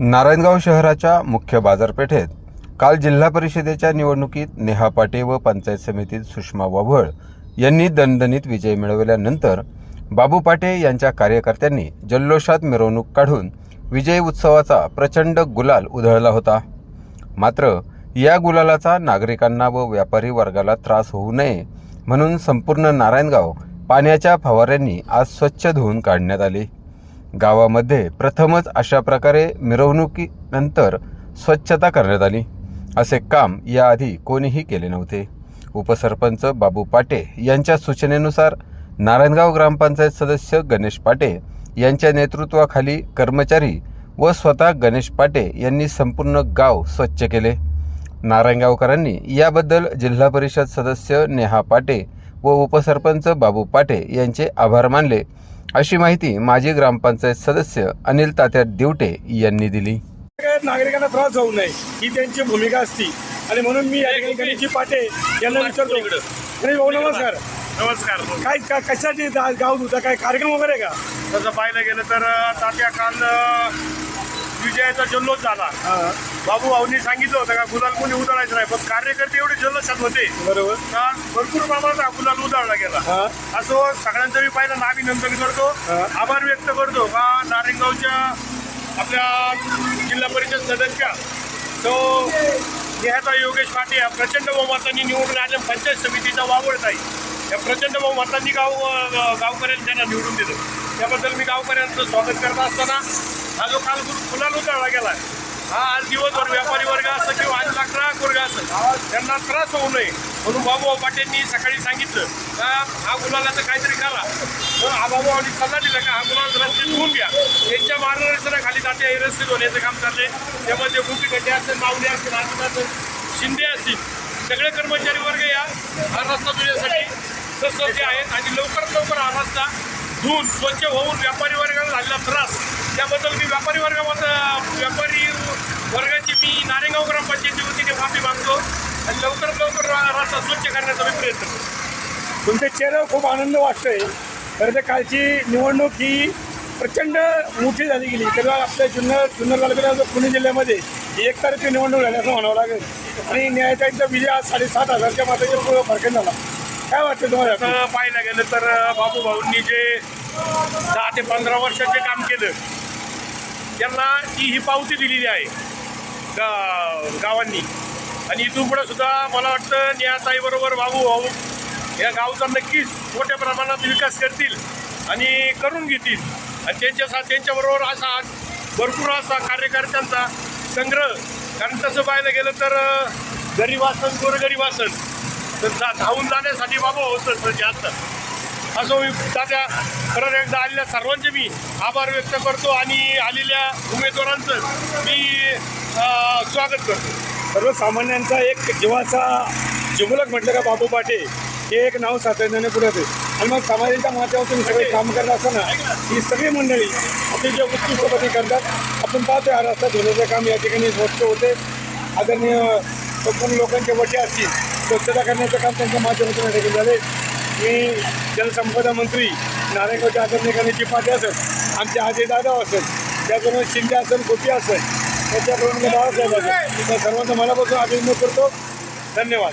नारायणगाव शहराच्या मुख्य बाजारपेठेत काल जिल्हा परिषदेच्या निवडणुकीत नेहा पाटे व पंचायत समितीत सुषमा वाभळ यांनी दणदणीत विजय मिळवल्यानंतर बाबू पाटे यांच्या कार्यकर्त्यांनी जल्लोषात मिरवणूक काढून विजय उत्सवाचा प्रचंड गुलाल उधळला होता. मात्र या गुलालाचा नागरिकांना व व्यापारी वर्गाला त्रास होऊ नये म्हणून संपूर्ण नारायणगाव पाण्याच्या फवाऱ्यांनी आज स्वच्छ धुवून काढण्यात आले. गावामध्ये प्रथमच अशा प्रकारे मिरवणुकीनंतर स्वच्छता करण्यात आली. असे काम याआधी कोणीही केले नव्हते. उपसरपंच बाबू पाटे यांच्या सूचनेनुसार नारायणगाव ग्रामपंचायत सदस्य गणेश पाटे यांच्या नेतृत्वाखाली कर्मचारी व स्वतः गणेश पाटे यांनी संपूर्ण गाव स्वच्छ केले. नारायणगावकरांनी याबद्दल जिल्हा परिषद सदस्य नेहा पाटे व उपसरपंच बाबू पाटे यांचे आभार मानले. अशी माहिती माजी ग्रामपंचायत सदस्य अनिल तात्या दिवटे यांनी दिली. काय नागरिकांना त्रास होऊ नये ही त्यांची भूमिका असती. आणि म्हणून मी या ठिकाणी गणेशजी पाटे यांना विचारतो. भाऊ नमस्कार. नमस्कार. काय का कशासाठी गाव होता? काय कार्यक्रम वगैरे आहे का? तसं पाहायला गेलं तर तात्या काल विजयाचा जल्लोष झाला. बाबू भाऊंनी सांगितलं होतं का गुलाल कोणी उधळायचं नाही पण कार्यकर्ते एवढे जल्लोषात होते. बरोबर. का? भरपूर प्रमाणात हा गुलाल उधळला गेला. हा. असो सगळ्यांचं मी पहिला अभिनंदन करतो. आभार व्यक्त करतो का नारायणगावच्या आपल्या जिल्हा परिषद सदस्य. तो नेहाता योगेश पाटे या प्रचंड बहुमतांनी निवडून आल्या पंचायत समितीचा वावड आहे या प्रचंड बहुमतांनी गाव गावकऱ्यांनी त्यांना निवडून दिलं. त्याबद्दल मी गावकऱ्यांचं स्वागत करत असताना हा जो काल गुरु फुलाला उतरला गेला हा आज दिवसभर व्यापारी वर्ग असं किंवा आज लाकडा वर्ग असं त्यांना त्रास होऊ नये. म्हणून बाबूभाऊ पाटेंनी सकाळी सांगितलं का हा गुलालाचं काहीतरी करा तर हा बाबूभाऊनी सल्ला दिला का हा गुलाल रस्ते धुवून घ्या. त्यांच्या मार्गदर्शनाखाली जाते हे रस्ते धुण्याचं काम चालले त्यामध्ये गुपी गड्डे असतील मावले असतील आनंद असतील शिंदे असतील सगळे कर्मचारी वर्ग या. हा रस्ता धुण्यासाठी सज्ज आहेत आणि लवकरात लवकर हा रस्ता धुवून स्वच्छ होऊन व्यापारी वर्गाला झालेला त्रास त्याबद्दल मी व्यापारी वर्गामध्ये व्यापारी वर्गाची मी नारेगाव ग्रामपंचायती वतीने माफी मागतो आणि लवकरात लवकर रस्ता स्वच्छ करण्याचा मी प्रयत्न करतो. तुमच्या चेहऱ्यावर खूप आनंद वाटतोय. खरं तर कालची निवडणूक ही प्रचंड मोठी झाली गेली. तर आपल्या जुन्नर जुन्नर तालुक्यात पुणे जिल्ह्यामध्ये एक तारखे निवडणूक झाली असं म्हणावं लागेल. आणि न्यायालयाचा विजय आज साडेसात हजारच्या माताच्या पुढे फरकेन झाला. काय वाटतं तुम्हाला असं पाहायला गेलं तर बाबू भाऊंनी जे दहा ते पंधरा वर्षाचे काम केलं त्यांना ती ही पावती दिलेली आहे गा गावांनी. आणि इथून पुढे सुद्धा मला वाटतं नियाताईबरोबर वागू भाऊ या गावचा नक्कीच मोठ्या प्रमाणात विकास करतील आणि करून घेतील. आणि त्यांच्या त्यांच्याबरोबर असा भरपूर असा कार्यकर्त्यांचा संग्रह. कारण तसं पाहायला गेलं तर गरीबासन गोरगरीबासन तर जा धावून जाण्यासाठी बाबा होतं सज्ज असतात असं मी दादा परत एकदा आलेल्या सर्वांचे मी आभार व्यक्त करतो आणि आलेल्या उमेदवारांचं मी स्वागत करतो. सर्वसामान्यांचा एक जीवाचा जिवलक म्हटलं का बाबू पाटे हे एक नाव सातत्याने पुढे होते आणि मग समाजाच्या माध्यमातून सगळे काम करत असताना ही सगळी मंडळी आपली जे उत्कृष्टपणे करतात आपण पाहतोय हा रस्ता धुण्याचं काम या ठिकाणी स्वच्छ होते. आदरणीय संपूर्ण लोकांचे वटे असतील स्वच्छता करण्याचं काम त्यांच्या माध्यमातून या ठिकाणी झाले. मी जलसंपदा मंत्री नारायणगावच्या आदरणीय करण्याची पाटे असेल आमचे आजी दादा असेल त्याचबरोबर शिंदे असेल गोपी असेल त्याच्याकडून मी त्या सर्वांचा मनापासून अभिनंदन करतो. धन्यवाद.